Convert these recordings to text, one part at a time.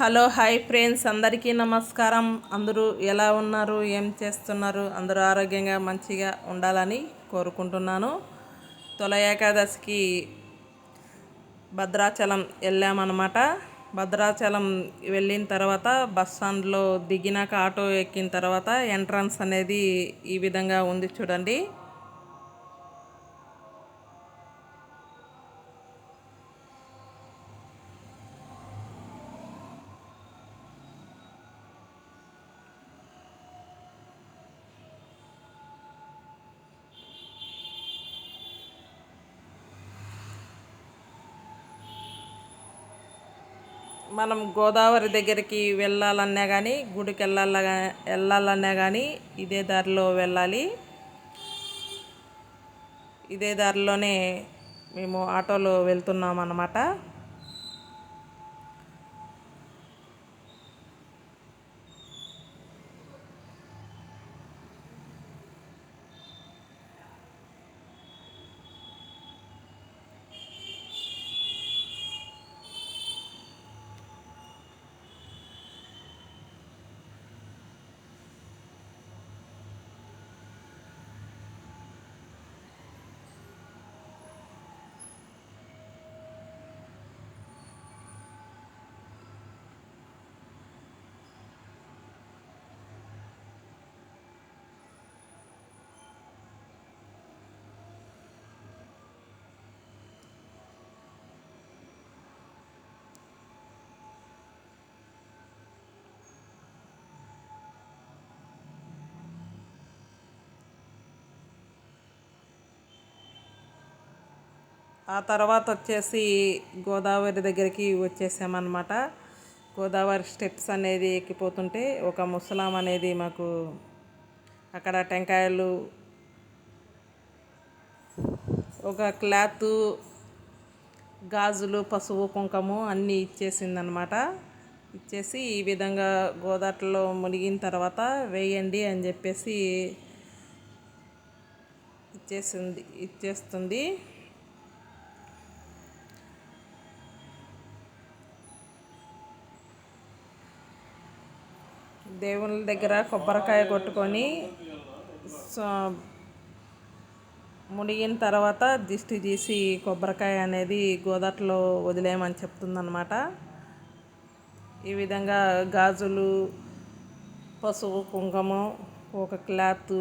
Hello hi friends. అందరికీ నమస్కారం. అందరూ ఎలా ఉన్నారు? ఏం చేస్తున్నారు? అందరూ ఆరోగ్యంగా మంచిగా ఉండాలని కోరుకుంటున్నాను. తొల ఏకాదశికి భద్రాచలం వెళ్ళామన్నమాట. భద్రాచలం వెళ్ళిన తర్వాత బస్ స్టాండ్లో దిగినాక ఆటో ఎక్కిన తర్వాత ఎంట్రన్స్ అనేది ఈ విధంగా ఉంది చూడండి. మనం గోదావరి దగ్గరికి వెళ్ళాలన్నా కానీ గుడికి వెళ్ళాల వెళ్ళాలన్నా కానీ ఇదే దారిలో వెళ్ళాలి. ఇదే దారిలోనే మేము ఆటోలో వెళ్తున్నాం అన్నమాట ఆ తర్వాత వచ్చేసి గోదావరి దగ్గరికి వచ్చేసామన్నమాట. గోదావరి స్టెప్స్ అనేది ఎక్కిపోతుంటే ఒక ముసలాం అనేది మాకు అక్కడ టెంకాయలు ఒక క్లాత్ గాజులు పసుపు కుంకము అన్నీ ఇచ్చేసిందనమాట ఇచ్చేసి ఈ విధంగా గోదాట్లో మునిగిన తర్వాత వేయండి అని చెప్పేసి ఇచ్చేసింది ఇచ్చేస్తుంది. దేవుళ్ళ దగ్గర కొబ్బరికాయ కొట్టుకొని సో మునిగిన తర్వాత దిష్టి తీసి కొబ్బరికాయ అనేది గోదట్లో వదిలేయమని చెప్తుందన్నమాట. ఈ విధంగా గాజులు పసుపు కుంకుమ ఒక క్లాత్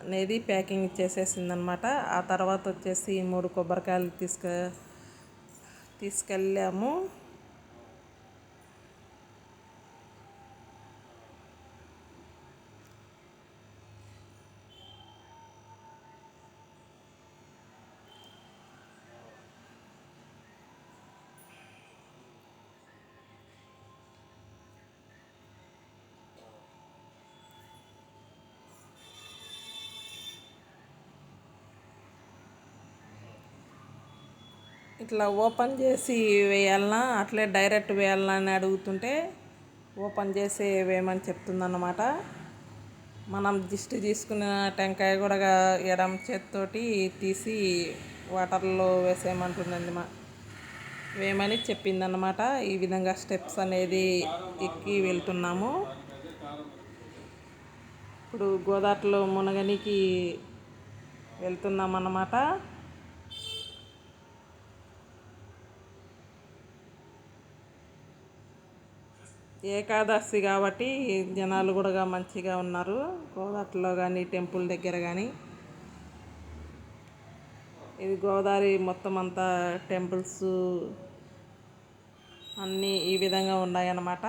అనేది ప్యాకింగ్ చేసేసిందనమాట ఆ తర్వాత వచ్చేసి మూడు కొబ్బరికాయలు తీసుక తీసుకెళ్ళాము. ఇట్లా ఓపెన్ చేసి వేయాలన్నా అట్లే డైరెక్ట్ వేయాలనా అని అడుగుతుంటే ఓపెన్ చేసి వేయమని చెప్తుందన్నమాట. మనం దిష్టి తీసుకున్న టెంకాయ కూడా ఎడమ చేతితోటి తీసి వాటర్లో వేసేయమంటుందండి మా వేయమని చెప్పిందన్నమాట. ఈ విధంగా స్టెప్స్ అనేది ఎక్కి వెళ్తున్నాము. ఇప్పుడు గోదావరిలో మునగనికి వెళ్తున్నాం ఏకాదశి కాబట్టి జనాలు కూడా మంచిగా ఉన్నారు. గోదావరిలో కానీ టెంపుల్ దగ్గర కానీ ఇది గోదావరి మొత్తం అంతా టెంపుల్స్ అన్నీ ఈ విధంగా ఉన్నాయన్నమాట.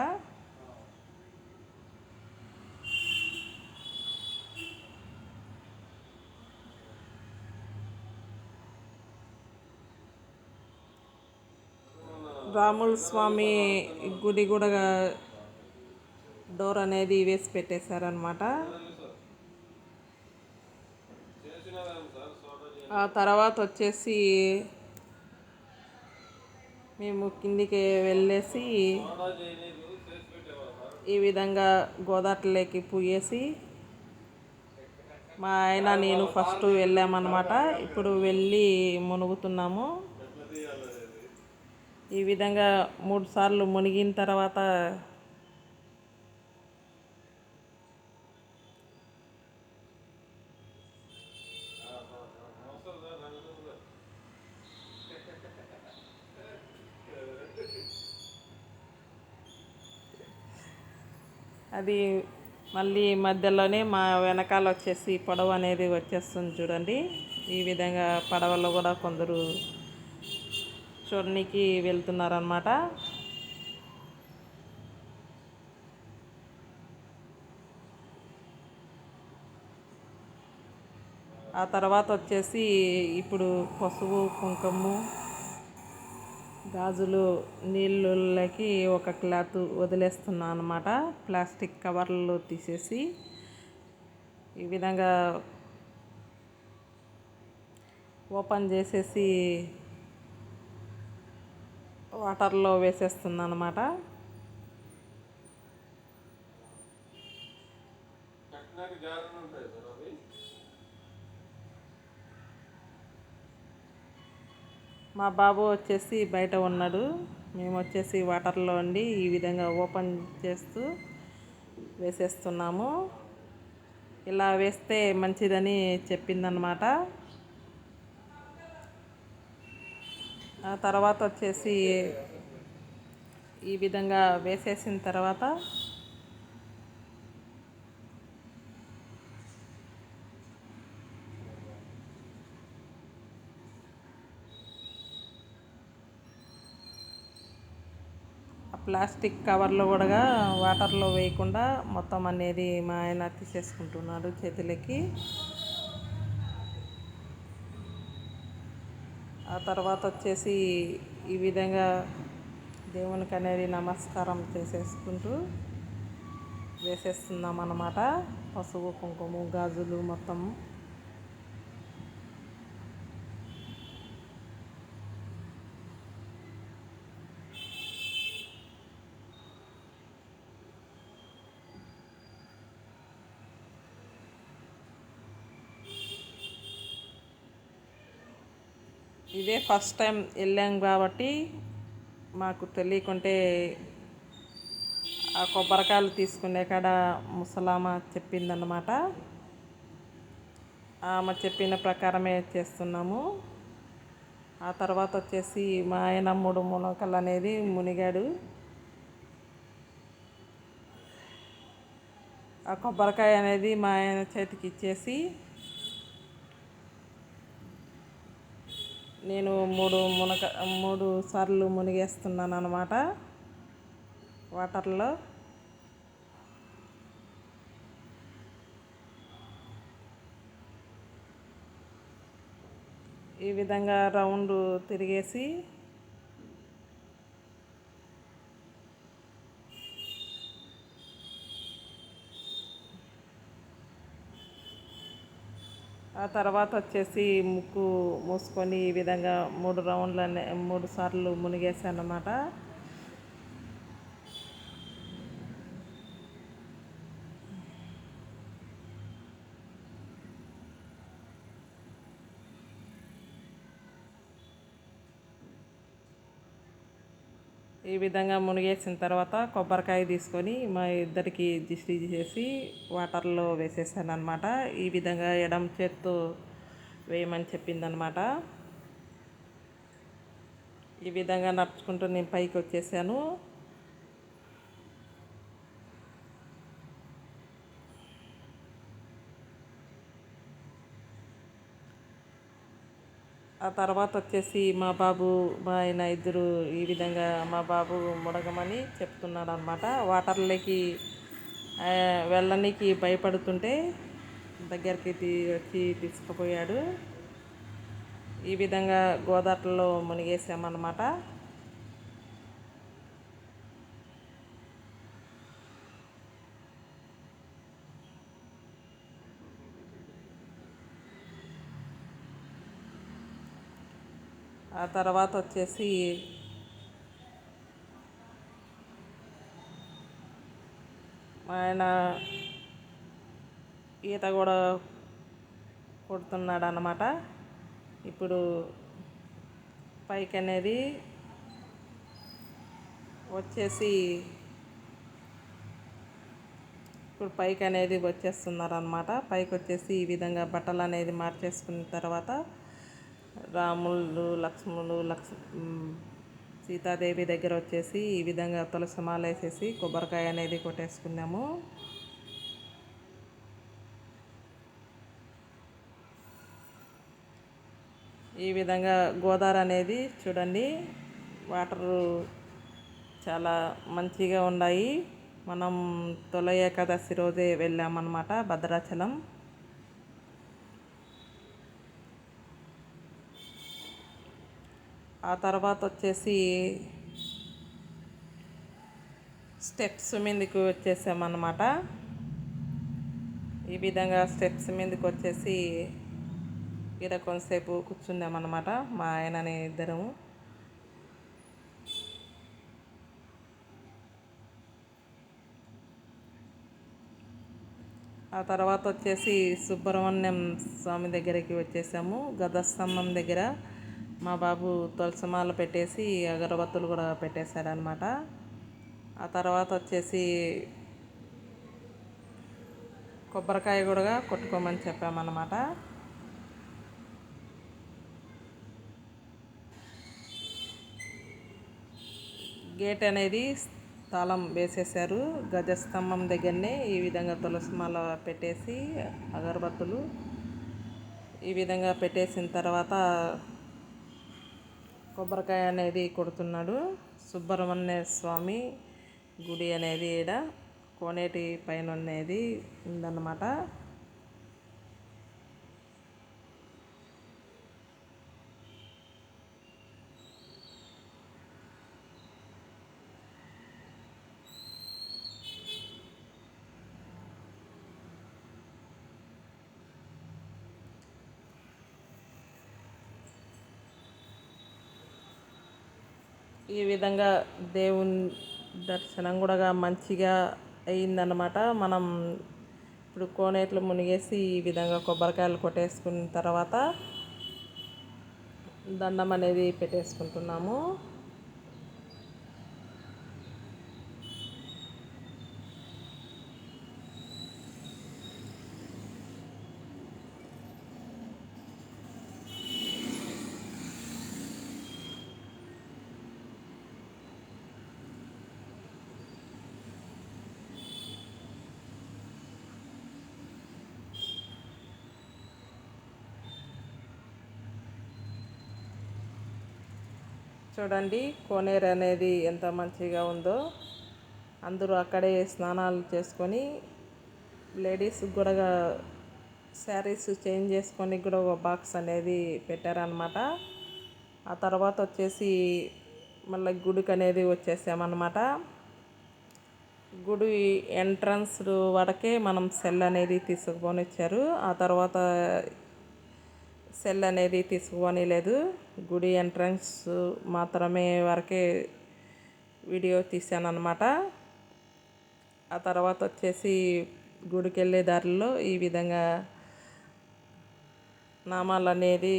రాముల స్వామి గుడి కూడా డోర్ అనేది వేసి పెట్టేశారనమాట ఆ తర్వాత వచ్చేసి మేము కిందికి వెళ్ళేసి ఈ విధంగా గోదావరిలోకి పూయేసి మా ఆయన నేను ఫస్ట్ వెళ్ళామన్నమాట. ఇప్పుడు వెళ్ళి మునుగుతున్నాము. ఈ విధంగా మూడు సార్లు మునిగిన తర్వాత అది మళ్ళీ మధ్యలోనే మా వెనకాల వచ్చేసి పడవ అనేది వచ్చేస్తుంది చూడండి. ఈ విధంగా పడవలో కూడా కొందరు చూడనికి వెళ్తున్నారనమాట ఆ తర్వాత వచ్చేసి ఇప్పుడు పసుపు కుంకుమ గాజులు నీళ్ళకి ఒక క్లాత్ వదిలేస్తున్నాను అనమాట ప్లాస్టిక్ కవర్లు తీసేసి ఈ విధంగా ఓపెన్ చేసేసి వాటర్లో వేసేస్తున్నాను అనమాట మా బాబు వచ్చేసి బయట ఉన్నాడు. మేము వచ్చేసి వాటర్లో ఉండి ఈ విధంగా ఓపెన్ చేస్తూ వేసేస్తున్నాము. ఇలా వేస్తే మంచిదని చెప్పిందనమాట ఆ తర్వాత వచ్చేసి ఈ విధంగా వేసేసిన తర్వాత ప్లాస్టిక్ కవర్లో కూడా వాటర్లో వేయకుండా మొత్తం అనేది మా ఆయన తీసేసుకుంటున్నాడు చేతులకి ఆ తర్వాత వచ్చేసి ఈ విధంగా దేవునికి అనేది నమస్కారం చేసేసుకుంటూ వేసేస్తున్నాం అన్నమాట పసుపు కుంకుమ గాజులు మొత్తం ఇదే ఫస్ట్ టైం వెళ్ళాం కాబట్టి మాకు తెలియకుంటే ఆ కొబ్బరికాయలు తీసుకునే కాడ ముసలామ చెప్పిందన్నమాట. ఆమె చెప్పిన ప్రకారమే చేస్తున్నాము. ఆ తర్వాత వచ్చేసి మా ఆయన మూడు మునకలు అనేది మునిగాడు. ఆ కొబ్బరికాయ అనేది మా ఆయన చేతికి ఇచ్చేసి నేను మూడు మునక మూడు సార్లు మునిగేస్తున్నాను అనమాట వాటర్లో. ఈ విధంగా రౌండ్ తిరిగేసి ఆ తర్వాత వచ్చేసి ముక్కు మూసుకొని ఈ విధంగా మూడు రౌండ్లు మూడు సార్లు మునిగేసాను అన్నమాట ఈ విధంగా మునిగేసిన తర్వాత కొబ్బరికాయ తీసుకొని మా ఇద్దరికి దిష్టి చేసి వాటర్లో వేసేసాను అనమాట ఈ విధంగా ఎడం చేత్తో వేయమని చెప్పిందనమాట ఈ విధంగా నడుచుకుంటూ నేను పైకి వచ్చేసాను. ఆ తర్వాత వచ్చేసి మా బాబు మా ఆయన ఇద్దరు ఈ విధంగా మా బాబు ముడగమని చెప్తున్నాడు అనమాట వాటర్లోకి వెళ్ళనికి భయపడుతుంటే దగ్గరికి వచ్చి తీసుకుపోయాడు. ఈ విధంగా గోదావరిలో మునిగేసామన్నమాట ఆ తర్వాత వచ్చేసి ఆయన ఈత కూడా కొడుతున్నాడు అన్నమాట ఇప్పుడు పైకి అనేది వచ్చేసి ఇప్పుడు పైకి అనేది వచ్చేస్తున్నారు అనమాట పైకి వచ్చేసి ఈ విధంగా బట్టలు అనేది మార్చేసుకున్న తర్వాత రాములు లక్ష్మణులు లక్ష్మ సీతాదేవి దగ్గర వచ్చేసి ఈ విధంగా తులసి వేసేసి కొబ్బరికాయ అనేది కొట్టేసుకున్నాము ఈ విధంగా గోదావరి అనేది చూడండి వాటర్ చాలా మంచిగా ఉన్నాయి. మనం తొల ఏకాదశి రోజే వెళ్ళామన్నమాట భద్రాచలం. ఆ తర్వాత వచ్చేసి స్టెప్స్ మీదకి వచ్చేసామన్నమాట. ఈ విధంగా స్టెప్స్ మీదకి వచ్చేసి ఇక్కడ కొంతసేపు కూర్చుందామన్నమాట మా ఆయనని ఇద్దరము. ఆ తర్వాత వచ్చేసి సుబ్రహ్మణ్యం స్వామి దగ్గరికి వచ్చేసాము గదస్తంభం దగ్గర. మా బాబు తులసిమాల పెట్టేసి అగరబత్తులు కూడా పెట్టేశారనమాట ఆ తర్వాత వచ్చేసి కొబ్బరికాయ కూడా కొట్టుకోమని చెప్పామన్నమాట. గేట్ అనేది తాళం వేసేసారు గజస్తంభం దగ్గరనే ఈ విధంగా తులసిమాల పెట్టేసి అగరబత్తులు ఈ విధంగా పెట్టేసిన తర్వాత కొబ్బరికాయ అనేది కొడుతున్నాడు. సుబ్రహ్మణ్య స్వామి గుడి అనేది ఈడ కోనేటి పైన అనేది ఉందన్నమాట. ఈ విధంగా దేవుని దర్శనం కూడా మంచిగా అయిందనమాట మనం ఇప్పుడు కోనేట్లు మునిగేసి ఈ విధంగా కొబ్బరికాయలు కొట్టేసుకున్న తర్వాత దండం అనేది పెట్టేసుకుంటున్నాము. చూడండి కోనేరు అనేది ఎంత మంచిగా ఉందో. అందరూ అక్కడే స్నానాలు చేసుకొని లేడీస్ కూడా శారీస్ చేంజ్ చేసుకొని కూడా ఒక బాక్స్ అనేది పెట్టారనమాట ఆ తర్వాత వచ్చేసి మళ్ళీ గుడికి అనేది వచ్చేసామన్నమాట. గుడి ఎంట్రన్స్ వరకే మనం సెల్ అనేది తీసుకొని వచ్చారు ఆ తర్వాత సెల్ అనేది తీసుకోని లేదు గుడి ఎంట్రన్స్ మాత్రమే వరకే వీడియో తీశాను అనమాట ఆ తర్వాత వచ్చేసి గుడికి వెళ్ళే దారిలో ఈ విధంగా నామాలు అనేది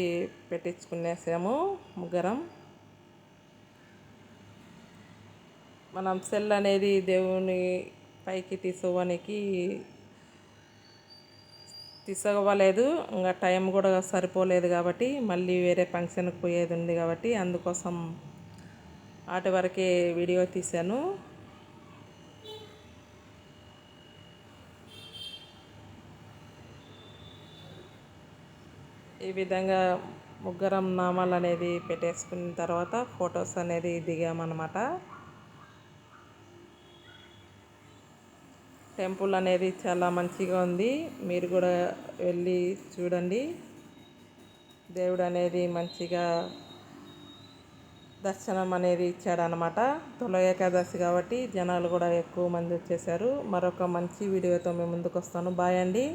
పెట్టించుకునేసాము ముగ్గురం. మనం సెల్ అనేది దేవుని పైకి తీసుకోవడానికి తీసుకోవలేదు. ఇంకా టైం కూడా సరిపోలేదు కాబట్టి మళ్ళీ వేరే ఫంక్షన్కి పోయేది ఉంది కాబట్టి అందుకోసం ఆటి వరకే వీడియో తీశాను. ఈ విధంగా ముగ్గురం నామాలు అనేది పెట్టేసుకున్న తర్వాత ఫొటోస్ అనేది దిగామన్నమాట. టెంపుల్ అనేది చాలా మంచిగా ఉంది. మీరు కూడా వెళ్ళి చూడండి. దేవుడు అనేది మంచిగా దర్శనం అనేది ఇచ్చాడనమాట తొల ఏకాదశి కాబట్టి జనాలు కూడా ఎక్కువ మంది వచ్చేసారు. మరొక మంచి వీడియోతో మేము ముందుకు వస్తాను బాయ్ అండి.